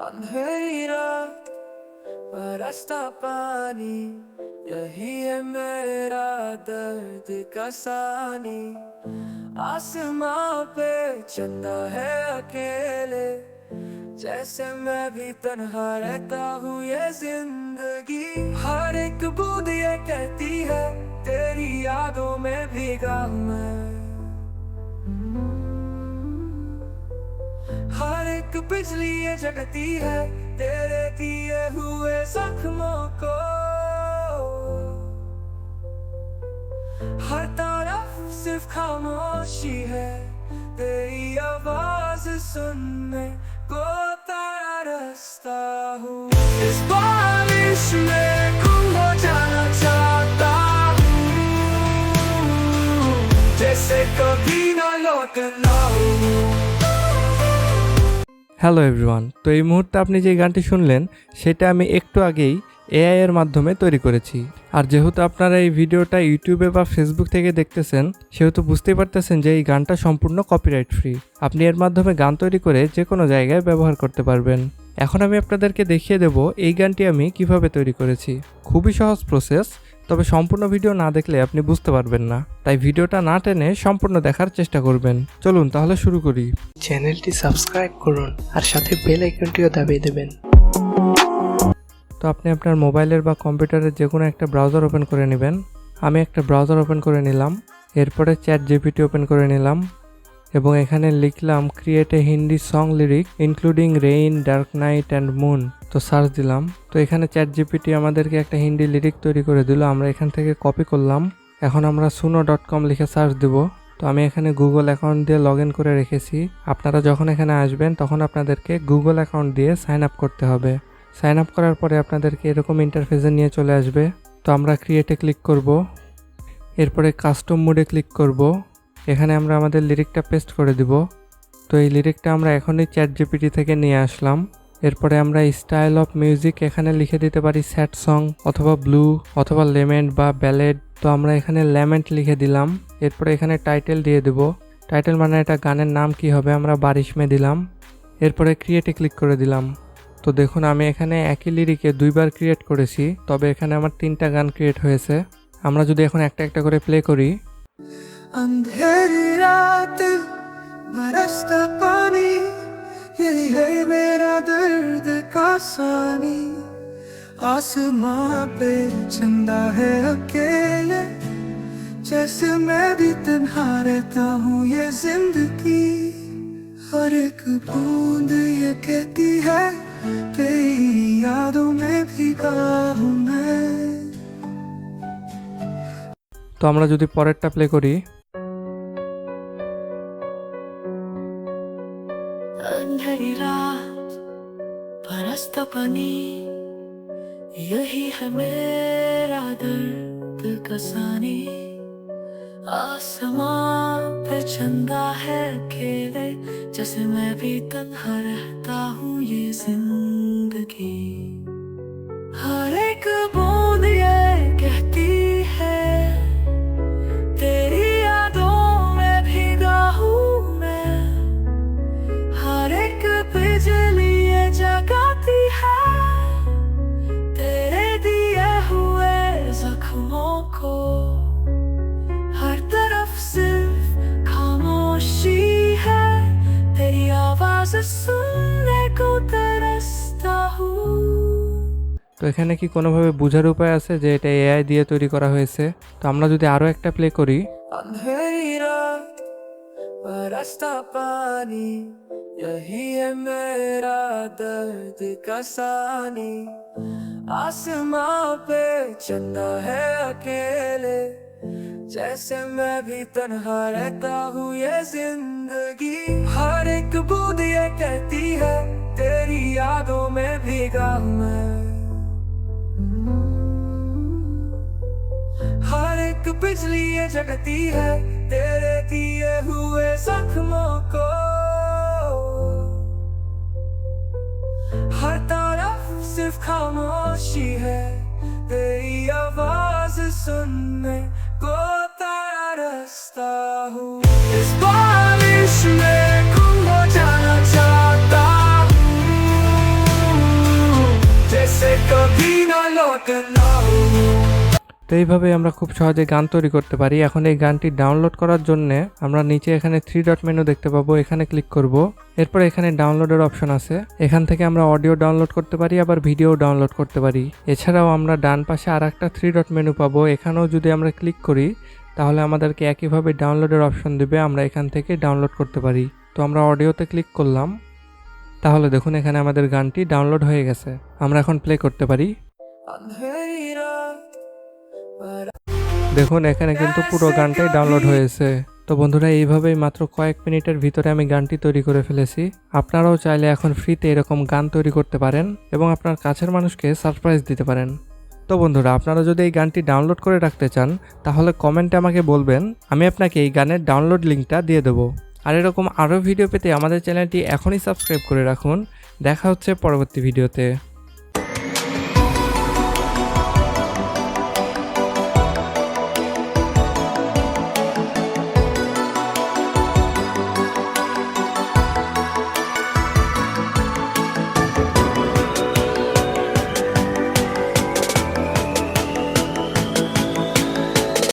अंधेरी रात रास्ता पानी, यही है मेरा दर्द का सानी। आसमां पे चंदा है अकेले, जैसे मैं भी तन्हा रहता हूँ ये ज़िंदगी। हर एक बूंद ये कहती है, तेरी यादों में भीगा मैं। एक बिजली ये जगती है, तेरे किए हुए जख्मों को। हर तरफ़ सिर्फ़ खामोशी है, तेरी आवाज़ सुनने को तरसता हूँ। হ্যালো এভরিওয়ান তো এই মুহূর্তে আপনি যে গানটি শুনলেন, সেটা আমি একটু আগেই এআই এর মাধ্যমে তৈরি করেছি। আর যেহেতু আপনারা এই ভিডিওটা ইউটিউবে বা ফেসবুক থেকে দেখতেছেন, সেহেতু বুঝতেই পারতেছেন যে এই গানটা সম্পূর্ণ কপিরাইট ফ্রি আপনি এর মাধ্যমে গান তৈরি করে যে কোনো জায়গায় ব্যবহার করতে পারবেন। এখন আমি আপনাদেরকে দেখিয়ে দেব এই গানটি আমি কীভাবে তৈরি করেছি। খুবই সহজ প্রসেস তবে সম্পূর্ণ ভিডিও না দেখলে আপনি বুঝতে পারবেন না। তাই ভিডিওটা না টেনে সম্পূর্ণ দেখার চেষ্টা করবেন। চলুন তাহলে শুরু করি। চ্যানেলটি সাবস্ক্রাইব করুন আর সাথে বেল আইকনটিও দাবিয়ে দেবেন। তো আপনি আপনার মোবাইলের বা কম্পিউটারের যে কোনো একটা ব্রাউজার ওপেন করে নেবেন। আমি একটা ব্রাউজার ওপেন করে নিলাম। এরপরে চ্যাট জিপিটি ওপেন করে নিলাম। এবং এখানে লিখলাম create a Hindi song lyric including rain dark night and moon তো সার্চ দিলাম। তো এখানে চ্যাট জিপিটি আমাদেরকে একটা হিন্দি লিরিক তৈরি করে দিল। আমরা এখান থেকে কপি করলাম। এখন আমরা সুনো ডট কম লিখে সার্চ দেব। তো আমি এখানে গুগল অ্যাকাউন্ট দিয়ে লগ করে রেখেছি। আপনারা যখন এখানে আসবেন, তখন আপনাদেরকে গুগল অ্যাকাউন্ট দিয়ে সাইন আপ করতে হবে। সাইন আপ করার পরে আপনাদেরকে এরকম ইন্টারফেসে নিয়ে চলে আসবে। তো আমরা ক্রিয়েটে ক্লিক করব। এরপরে কাস্টম মোডে ক্লিক করব। এখানে আমরা আমাদের লিরিকটা পেস্ট করে দিব। তো এই লিরিকটা আমরা এখনই চ্যাট জিপিটি থেকে নিয়ে আসলাম। এরপরে আমরা স্টাইল অফ মিউজিক এখানে লিখে দিতে পারি স্যাড সং অথবা ব্লু অথবা লেমেন্ট বা ব্যালেড। তো আমরা এখানে লেমেন্ট লিখে দিলাম। এরপরে এখানে টাইটেল দিয়ে দেব। টাইটেল মানে এটা গানের নাম কি হবে আমরা বারিশমে দিলাম। এরপরে ক্রিয়েটে ক্লিক করে দিলাম। তো দেখুন আমি এখানে একই লিরিকে দুইবার ক্রিয়েট করেছি, তবে এখানে আমার তিনটা গান ক্রিয়েট হয়েছে। আমরা যদি এখন একটা একটা করে প্লে করি। রাত यही है मेरा दर्द का सानी आसमां पे चंदा है अकेले जैसे मैं भी तन्हा रहता हूँ ये जिंदगी हर एक बूंद ये कहती है तेरी यादों में भीगा हूँ मैं তো আমরা যদি পরেরটা প্লে করি अंधेरी रात बरसता पानी, यही है मेरा दर्द का सानी आसमां पे चंदा है अकेले जैसे मैं भी तन्हा रहता हूँ ये ज़िंदगी। हर एक बूंद তো এখানে কি কোনোভাবে বোঝার উপায় আছে যে এটা এআই দিয়ে তৈরি করা হয়েছে তো আমরা যদি আরও একটা প্লে করি अंधेरी रात बरसता पानी यही है मेरा दर्द का सानी आसमां पे चंदा है अकेले जैसे मैं भी तन्हा रहता हूँ ये ज़िंदगी हर एक बूंद ये कहती है, तेरी यादों में भीगा मैं। हर एक बिजली ये जगती है, तेरे दिए हुए जख्मों को। हर तरफ़ सिर्फ़ खामोशी है, तेरी आवाज़ सुनने को तरसता हूँ। তো এইভাবে আমরা খুব সহজে গান তৈরি করতে পারি। এখন এই গানটি ডাউনলোড করার জন্য আমরা নিচে এখানে থ্রি ডট মেনু দেখতে পাবো। এখানে ক্লিক করব। এরপর এখানে ডাউনলোডের অপশন আছে। এখান থেকে আমরা অডিও ডাউনলোড করতে পারি, আবার ভিডিও ডাউনলোড করতে পারি। এছাড়াও আমরা ডান পাশে আর একটা থ্রি ডট মেনু পাবো। এখানেও যদি আমরা ক্লিক করি, তাহলে আমাদেরকে একইভাবে ডাউনলোডের অপশন দেবে। আমরা এখান থেকে ডাউনলোড করতে পারি। তো আমরা অডিওতে ক্লিক করলাম। তাহলে দেখুন এখানে আমাদের গানটি ডাউনলোড হয়ে গেছে। আমরা এখন প্লে করতে পারি। দেখুন, এখানে কিন্তু পুরো গানটাই ডাউনলোড হয়েছে। তো বন্ধুরা, এইভাবেই মাত্র কয়েক মিনিটের ভিতরে আমি গানটি তৈরি করে ফেলেছি। আপনারাও চাইলে এখন ফ্রিতে এরকম গান তৈরি করতে পারেন এবং আপনার কাছের মানুষকে সারপ্রাইজ দিতে পারেন। তো বন্ধুরা, আপনারা যদি এই গানটি ডাউনলোড করে রাখতে চান, তাহলে কমেন্টে আমাকে বলবেন, আমি আপনাকে এই গানের ডাউনলোড লিঙ্কটা দিয়ে দেবো। আর এরকম আরও ভিডিও পেতে আমাদের চ্যানেলটি এখনই সাবস্ক্রাইব করে রাখুন। দেখা হচ্ছে পরবর্তী ভিডিওতে